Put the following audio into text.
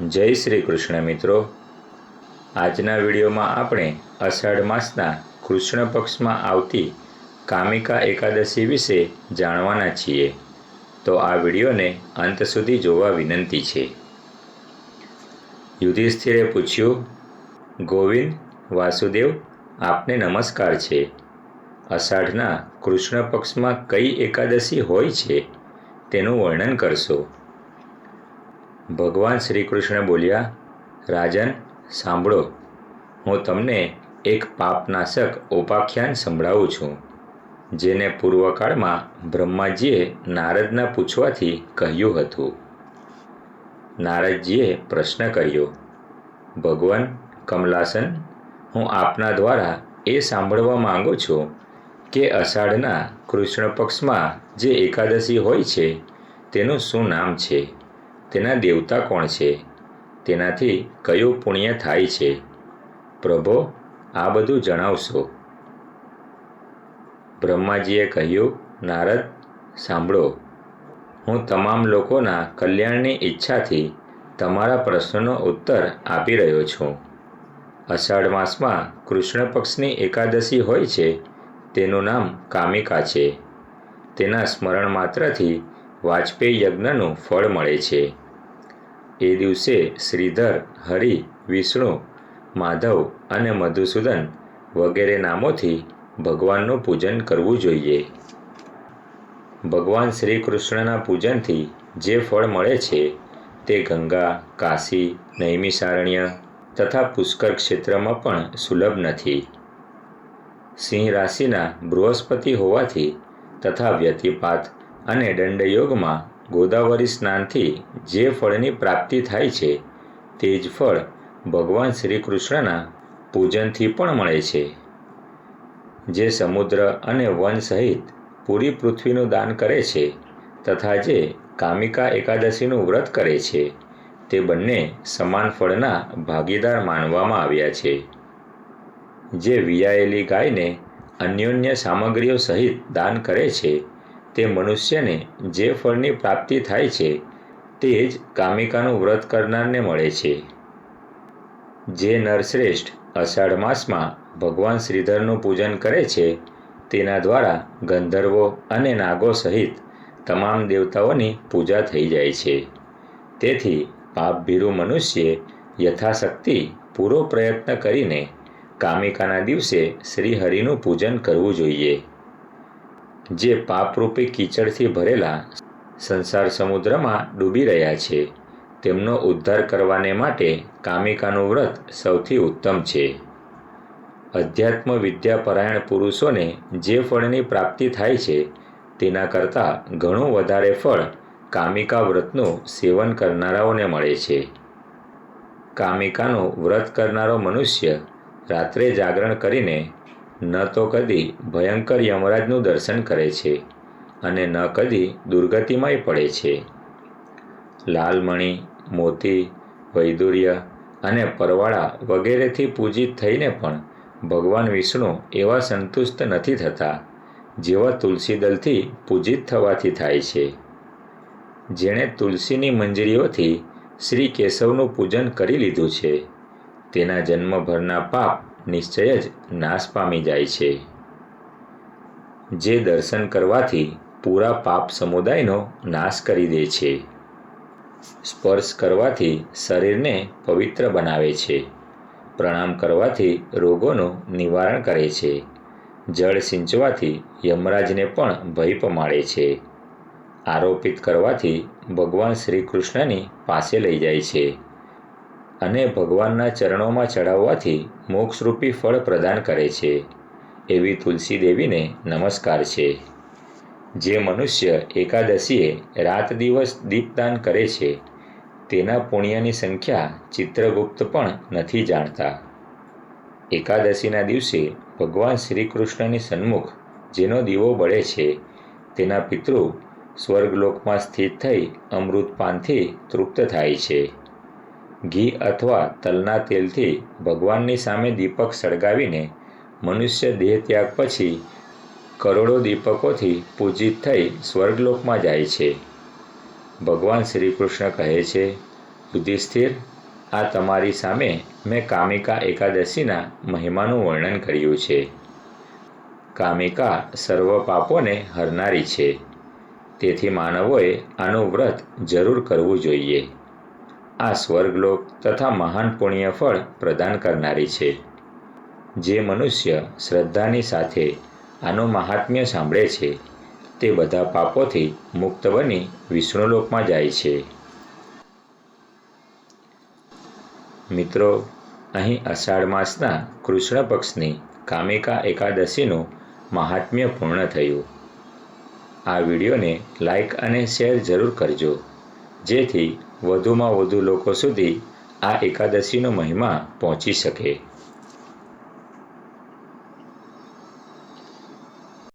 જય શ્રી કૃષ્ણ મિત્રો. આજના વિડીયોમાં આપણે અષાઢ માસના કૃષ્ણ પક્ષમાં આવતી કામિકા એકાદશી વિશે જાણવાના છીએ. તો આ વિડીયોને અંત સુધી જોવા વિનંતી છે. યુધિષ્ઠિરે પૂછ્યું, ગોવિંદ, વાસુદેવ, આપને નમસ્કાર છે. અષાઢના કૃષ્ણ પક્ષમાં કઈ એકાદશી હોય છે? તેનું વર્ણન કરશો. ભગવાન શ્રી કૃષ્ણ બોલ્યા, રાજન, સાંભળો. હું તમને એક પાપનાશક ઉપાખ્યાન સંભળાવું છું, જેને પૂર્વકાળમાં બ્રહ્માજીએ નારદના પૂછવાથી કહ્યું હતું. નારદજીએ પ્રશ્ન કર્યો, ભગવાન, કમલાસન, હું આપના દ્વારા એ સાંભળવા માંગુ છું કે અષાઢના કૃષ્ણ પક્ષમાં જે એકાદશી હોય છે, તેનું શું નામ છે? તેના દેવતા કોણ છે? તેનાથી કયું પુણ્ય થાય છે? પ્રભો, આ બધું જણાવશો. બ્રહ્માજીએ કહ્યું, નારદ, સાંભળો. હું તમામ લોકોના કલ્યાણની ઈચ્છાથી તમારા પ્રશ્નનો ઉત્તર આપી રહ્યો છું. અષાઢ માસમાં કૃષ્ણ પક્ષની એકાદશી હોય છે. તેનું નામ કામિકા છે. તેના સ્મરણ માત્રથી વાજપેયી યજ્ઞનું ફળ મળે છે. એ દિવસે શ્રીધર, હરિ, વિષ્ણુ, માધવ અને મધુસૂદન વગેરે નામોથી ભગવાનનું પૂજન કરવું જોઈએ. ભગવાન શ્રી કૃષ્ણના પૂજનથી જે ફળ મળે છે તે ગંગા, કાશી, નૈમિષારણ્ય તથા પુષ્કર ક્ષેત્રમાં પણ સુલભ નથી. સિંહ રાશિના બૃહસ્પતિ હોવાથી તથા વ્યતિપાત અને દંડયોગમાં ગોદાવરી સ્નાનથી જે ફળની પ્રાપ્તિ થાય છે, તે જ ફળ ભગવાન શ્રી કૃષ્ણના પૂજનથી પણ મળે છે. જે સમુદ્ર અને વન સહિત પૂરી પૃથ્વીનું દાન કરે છે તથા જે કામિકા એકાદશીનું વ્રત કરે છે, તે બંને સમાન ફળના ભાગીદાર માનવામાં આવ્યા છે. જે વિયાયેલી ગાયને અન્યોન્ય સામગ્રીઓ સહિત દાન કરે છે તે મનુષ્યને જે ફળની પ્રાપ્તિ થાય છે, તે જ કામિકાનું વ્રત કરનારને મળે છે. જે નરશ્રેષ્ઠ અષાઢ માસમાં ભગવાન શ્રીધરનું પૂજન કરે છે, તેના દ્વારા ગંધર્વો અને નાગો સહિત તમામ દેવતાઓની પૂજા થઈ જાય છે. તેથી પાપભીરુ મનુષ્યે યથાશક્તિ પૂરો પ્રયત્ન કરીને કામિકાના દિવસે શ્રીહરિનું પૂજન કરવું જોઈએ. જે પાપરૂપી કીચડથી ભરેલા સંસાર સમુદ્રમાં ડૂબી રહ્યા છે. તેમનો ઉદ્ધાર કરવાને માટે કામિકાનું વ્રત સૌથી ઉત્તમ છે. અધ્યાત્મ વિદ્યાપરાયણ પુરુષોને જે ફળની પ્રાપ્તિ થાય છે, તેના કરતાં ઘણું વધારે ફળ કામિકા વ્રતનું સેવન કરનારાઓને મળે છે. કામિકાનું વ્રત કરનારો મનુષ્ય રાત્રે જાગરણ કરીને ન તો કદી ભયંકર યમરાજનું દર્શન કરે છે અને ન કદી દુર્ગતિમાંય પડે છે. લાલમણી, મોતી, વૈદુર્ય અને પરવાળા વગેરેથી પૂજિત થઈને પણ ભગવાન વિષ્ણુ એવા સંતુષ્ટ નથી થતા, જેવા તુલસી દલથી પૂજિત થવાથી થાય છે. જેણે તુલસીની મંજરીઓથી શ્રી કેશવનું પૂજન કરી લીધું છે. તેના જન્મભરના પાપ નિશ્ચય જ નાશ પામી જાય છે. જે દર્શન કરવાથી પૂરા પાપ સમુદાયનો નાશ કરી દે છે. સ્પર્શ કરવાથી શરીરને પવિત્ર બનાવે છે. પ્રણામ કરવાથી રોગોનું નિવારણ કરે છે. જળ સિંચવાથી યમરાજને પણ ભય પમાડે છે. આરોપિત કરવાથી ભગવાન શ્રી કૃષ્ણની પાસે લઈ જાય છે. અને ભગવાનના ચરણોમાં ચડાવવાથી મોક્ષરૂપી ફળ પ્રદાન કરે છે. એવી તુલસી દેવીને નમસ્કાર છે. જે મનુષ્ય એકાદશીએ રાત દિવસ દીપદાન કરે છે, તેના પુણ્યની સંખ્યા ચિત્રગુપ્ત પણ નથી જાણતા. એકાદશીના દિવસે ભગવાન શ્રી કૃષ્ણની સન્મુખ જેનો દીવો બળે છે, તેના પિતૃ સ્વર્ગલોકમાં સ્થિત થઈ અમૃતપાનથી તૃપ્ત થાય છે. ઘી અથવા તલના તેલથી ભગવાનની સામે દીપક સળગાવીને મનુષ્ય દેહ ત્યાગ પછી કરોડો દીપકોથી પૂજિત થઈ સ્વર્ગલોકમાં જાય છે. ભગવાન શ્રી કૃષ્ણ કહે છે, યુધિષ્ઠિર, આ તમારી સામે મેં કામિકા એકાદશીના મહિમાનું વર્ણન કર્યું છે. કામિકા સર્વ પાપોને હરનારી છે. તેથી માનવોએ આનું વ્રત જરૂર કરવું જોઈએ. આ સ્વર્ગલોક તથા મહાન પુણ્ય ફળ પ્રદાન કરનારી છે. જે મનુષ્ય શ્રદ્ધાની સાથે આનું મહાત્મ્ય સાંભળે છે, તે બધા પાપોથી મુક્ત બની વિષ્ણુલોકમાં જાય છે. મિત્રો, અહીં અષાઢ માસના કૃષ્ણ પક્ષની કામિકા એકાદશીનું મહાત્મ્ય પૂર્ણ થયું. આ વિડીયોને લાઇક અને શેર જરૂર કરજો, જેથી વધુમાં વધુ લોકો સુધી આ એકાદશીનો મહિમા પહોંચી શકે.